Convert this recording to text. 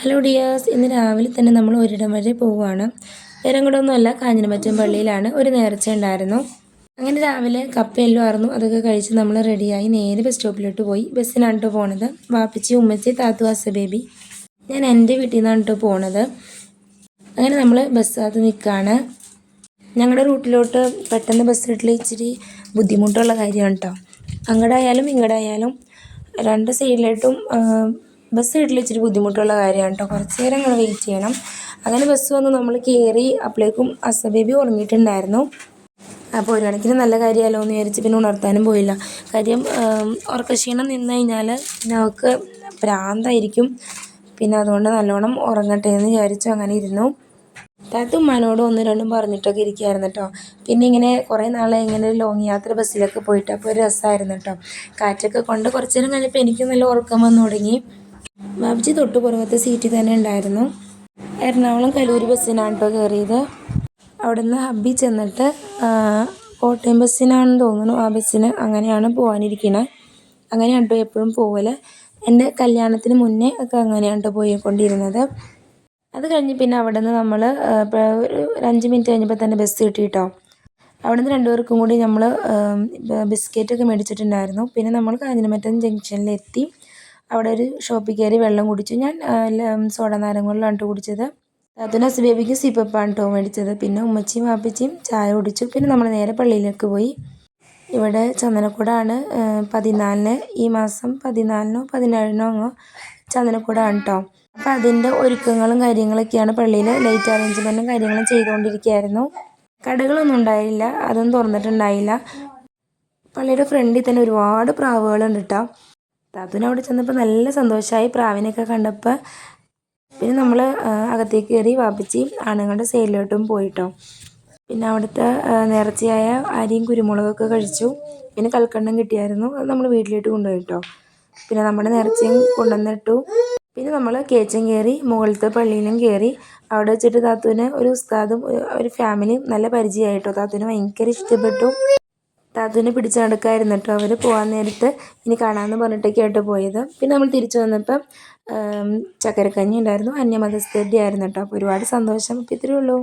Hello dears ഇന്ന് രാവിലെ തന്നെ നമ്മൾ ഒരിടം വരെ പോവുകയാണ്. വേറെങ്ങോട്ടൊന്നുമല്ല കാഞ്ഞിരമറ്റം പള്ളിയിലാണ്. ഒരു നേർച്ച ഉണ്ടായിരുന്നു. അങ്ങനെ രാവിലെ കപ്പയെല്ലാം ആയിരുന്നു. അതൊക്കെ കഴിച്ച് നമ്മൾ റെഡിയായി നേരെ ബസ് സ്റ്റോപ്പിലോട്ട് പോയി. ബസ്സിനാണ് കേട്ടോ പോണത്. വാപ്പിച്ചി ഉമ്മച്ചി താത്തു വാസ ബേബി. ഞാൻ എന്റെ വീട്ടിൽ നിന്നാണ് കേട്ടോ പോണത്. അങ്ങനെ നമ്മൾ ബസ്സിനകത്ത് നിൽക്കുകയാണ് ഞങ്ങളുടെ റൂട്ടിലോട്ട് പെട്ടെന്ന് ബസ് കിട്ടില്ല ഇച്ചിരി ബുദ്ധിമുട്ടുള്ള കാര്യമാണ് കേട്ടോ അങ്ങടായാലും ഇങ്ങടായാലും രണ്ട് സൈഡിലായിട്ടും ബസ് കിട്ടൽ ഇച്ചിരി ബുദ്ധിമുട്ടുള്ള കാര്യമാണ് കേട്ടോ കുറച്ച് നേരം നിങ്ങൾ വെയിറ്റ് ചെയ്യണം. അങ്ങനെ ബസ് വന്ന് നമ്മൾ കയറി അപ്പോഴേക്കും അസ ബേബി ഉറങ്ങിയിട്ടുണ്ടായിരുന്നു. അപ്പോൾ ഒരു കണക്കിന് നല്ല കാര്യമല്ലോ എന്ന് വിചാരിച്ച് പിന്നെ ഉണർത്താനും പോയില്ല. കാര്യം ഉറക്കക്ഷീണം നിന്ന് കഴിഞ്ഞാൽ നമുക്ക് പ്രാന്തായിരിക്കും പിന്നെ അതുകൊണ്ട് നല്ലോണം ഉറങ്ങട്ടെ എന്ന് വിചാരിച്ചു അങ്ങനെ ഇരുന്നു. താത്ത മനോട് ഒന്ന് രണ്ടും പറഞ്ഞിട്ടൊക്കെ ഇരിക്കുകയായിരുന്നു കേട്ടോ പിന്നെ ഇങ്ങനെ കുറേ നാളെ ഇങ്ങനെ ഒരു ലോങ് യാത്ര ബസ്സിലൊക്കെ പോയിട്ട് അപ്പോൾ ഒരു രസമായിരുന്നു കേട്ടോ കാറ്റൊക്കെ കൊണ്ട് കുറച്ച് നേരം കഴിഞ്ഞപ്പോൾ എനിക്ക് നല്ല ഉറക്കം വന്നു തുടങ്ങി. ബാബുജി തൊട്ട് പുറകത്തെ സീറ്റിൽ തന്നെ ഉണ്ടായിരുന്നു. എറണാകുളം കലൂർ ബസ്സിനാണ് കേട്ടോ കയറിയത് അവിടെ നിന്ന് ഹബ്ബി ചെന്നിട്ട് കോട്ടയം ബസ്സിനാണെന്ന് തോന്നുന്നു ആ ബസ്സിന് അങ്ങനെയാണ് പോകാനിരിക്കുന്നത് അങ്ങനെയാണ് കേട്ടോ എപ്പോഴും പോകൽ എന്റെ കല്യാണത്തിന് മുന്നേ ഒക്കെ അങ്ങനെയാണ് കേട്ടോ പോയിക്കൊണ്ടിരുന്നത്. അത് കഴിഞ്ഞ് പിന്നെ അവിടെ നിന്ന് നമ്മൾ ഒരു അഞ്ച് മിനിറ്റ് കഴിഞ്ഞപ്പോൾ തന്നെ ബസ് കിട്ടി കേട്ടോ അവിടെ നിന്ന് രണ്ടുപേർക്കും കൂടി നമ്മൾ ബിസ്ക്കറ്റൊക്കെ മേടിച്ചിട്ടുണ്ടായിരുന്നു. പിന്നെ നമ്മൾ കാഞ്ഞിരമറ്റം ജംഗ്ഷനിലെത്തി അവിടെ ഒരു ഷോപ്പിൽ കയറി വെള്ളം കുടിച്ചു. ഞാൻ സോഡ നാരങ്ങളിലാണ് കുടിച്ചത്. അതിന് ബേബിക്ക് സിപ്പപ്പാണ് കേട്ടോ മേടിച്ചത്. പിന്നെ ഉമ്മച്ചിയും വാപ്പച്ചിയും ചായ കുടിച്ചു. പിന്നെ നമ്മൾ നേരെ പള്ളിയിലേക്ക് പോയി. ഇവിടെ ചന്ദനക്കൂടാണ് പതിനാലിന് ഈ മാസം പതിനാലിനോ പതിനേഴിനോ അങ്ങോ ചന്ദനക്കൂടാണ് കേട്ടോ അപ്പോൾ അതിന്റെ ഒരുക്കങ്ങളും കാര്യങ്ങളൊക്കെയാണ് പള്ളിയിൽ ലൈറ്റ് അറേഞ്ച്മെന്റും കാര്യങ്ങളും ചെയ്തുകൊണ്ടിരിക്കുകയായിരുന്നു. കടകളൊന്നും ഉണ്ടായില്ല. അതൊന്നും തുറന്നിട്ടുണ്ടായില്ല. പള്ളിയുടെ ഫ്രണ്ടിൽ തന്നെ ഒരുപാട് പ്രാവുകളുണ്ട് കേട്ടോ താത്തൂന് അവിടെ ചെന്നപ്പോൾ നല്ല സന്തോഷമായി പ്രാവിനെയൊക്കെ കണ്ടപ്പോൾ പിന്നെ നമ്മൾ അകത്തേക്ക് കയറി വാപ്പിച്ച് ആണുങ്ങളുടെ സൈഡിലോട്ടും പോയിട്ടോ. പിന്നെ അവിടുത്തെ നേർച്ചയായ അരിയും കുരുമുളകൊക്കെ കഴിച്ചു. പിന്നെ കൽക്കണ്ടം കിട്ടിയായിരുന്നു. അത് നമ്മൾ വീട്ടിലോട്ട് കൊണ്ടുപോയി കേട്ടോ പിന്നെ നമ്മുടെ നേർച്ചയും കൊണ്ടുവന്നിട്ടു. പിന്നെ നമ്മൾ കേച്ചൻ കയറി മുകളിലത്തെ പള്ളിയിലും കയറി അവിടെ വെച്ചിട്ട് താത്തുവിന് ഒരു ഉസ്താദും ഒരു ഫാമിലിയും നല്ല പരിചയമായിട്ടോ. താത്തുവിന് ഭയങ്കര ഇഷ്ടപ്പെട്ടു. താത്തൂനെ പിടിച്ച് നടക്കായിരുന്നു കേട്ടോ. അവർ പോകാൻ നേരത്ത് ഇനി കാണാമെന്ന് പറഞ്ഞിട്ടൊക്കെ ആയിട്ട് പോയത്. പിന്നെ നമ്മൾ തിരിച്ചു വന്നപ്പം ചക്കരക്കഞ്ഞി ഉണ്ടായിരുന്നു. അന്യമതസ്ഥരുടെ ആയിരുന്നു കേട്ടോ. അപ്പോൾ ഒരുപാട് സന്തോഷം. അപ്പോൾ ഇത്രയേ ഉള്ളൂ.